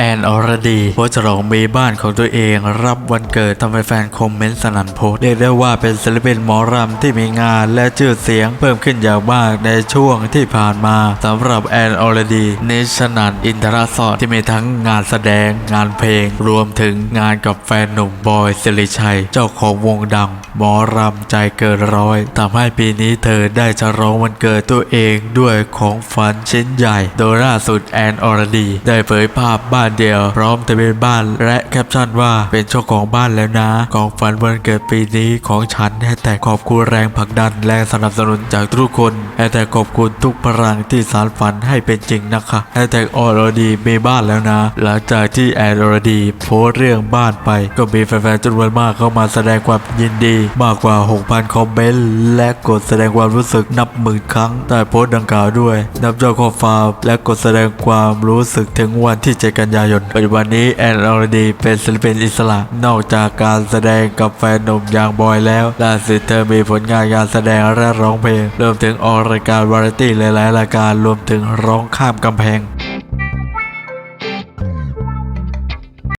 แอนอรดีโพสต์ฉลองมีบ้านของตัวเอง รับวันเกิดทำให้แฟนคอมเมนต์สนั่นโพสเรียกได้ว่าเป็นศิลปินหมอรำที่มีงานและชื่อเสียงเพิ่มขึ้นอย่างมากในช่วงที่ผ่านมาสำหรับแอนอรดีนิชนันอินทรสอนที่มีทั้งงานแสดงงานเพลง รวมถึงงานกับแฟนหนุ่มบอยสิริชัย เจ้าของวงดังหมอรำใจเกินร้อยทำให้ปีนี้เธอได้ฉลองวันเกิดตัวเองด้วยของฝันชิ้นใหญ่ โดยล่าสุดแอนอรดี ได้เผยภาพบ้านเดียว พร้อมทะเบียนบ้านและแคปชั่นว่าเป็นเจ้าของบ้านแล้วนะ ของฝันวันเกิดปีนี้ของฉันแต่ขอบคุณแรงผลักดันแรงสนับสนุนจากทุกคนแต่ขอบคุณทุกพลังที่สารฝันให้เป็นจริงนะคะแต่ออรดีมีบ้านแล้วนะ หลังจากที่แอนอรดีโพสเรื่องบ้านไป ก็มีแฟนๆจำนวนมากเข้ามาแสดงความยินดี มากกว่า 6,000 คอมเมนต์และกดแสดงความรู้สึกนับหมื่นครั้งใต้โพสต์ดังกล่าวด้วย นับยอดข้อความและกดแสดงความรู้สึกถึงวันที่ 7 กันยายน ปัจจุบันนี้แอนอรดีเป็นศิลปินอิสระ นอกจากการแสดงกับแฟนหนุ่มอย่างบอยแล้ว ล่าสุดเธอมีผลงานการแสดงและร้องเพลง รวมถึงออกรายการวาไรตี้หลายๆรายการ รวมถึงร้องข้ามกำแพง